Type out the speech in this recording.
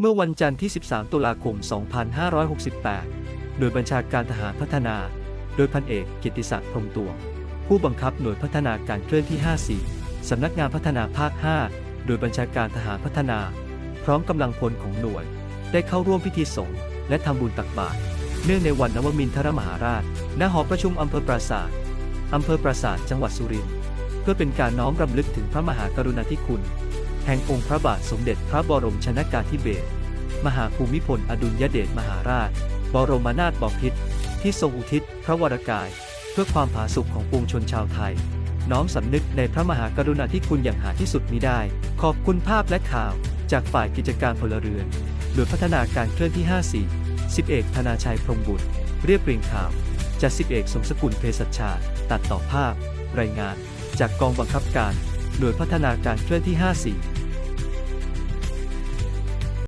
เมื่อวันจันทร์ที่ 13 ตุลาคม 2568 หน่วยบัญชาการทหารพัฒนา โดยพันเอกเกียรติศักดิ์พรมตวง ผู้บังคับหน่วยพัฒนาการเคลื่อนที่ 54 สำนักงานพัฒนาภาค 5 โดยบัญชาการทหารพัฒนา พร้อมกำลังพลของหน่วย ได้เข้าร่วมพิธีสงฆ์และทำบุญตักบาตร เนื่องในวันนวมินทรมหาราช ณ หอประชุมอำเภอปราสาทอำเภอปราสาทจังหวัดสุรินทร์ เพื่อเป็นการน้อมรำลึกถึงพระมหากรุณาธิคุณ แห่งองค์พระบาทสมเด็จพระบรมชนากาธิเบศรมหาภูมิพลอดุลยเดชมหาราช บรมนาถบพิตรที่ทรงอุทิศพระวรกาย เพื่อความผาสุกของปวงชนชาวไทย น้อมสำนึกในพระมหากรุณาธิคุณอย่างหาที่สุดมิได้ ขอบคุณภาพและข่าว จากฝ่ายกิจการพลเรือนหน่วยพัฒนาการเคลื่อนที่ 54 10เอกธนาชัยพรมบุตร เรียบเรียงข่าว จาก10เอกสมสกุลเพศชาติ ตัดต่อภาพ รายงาน จากกองบังคับการ หน่วยพัฒนาการเคลื่อนที่ 54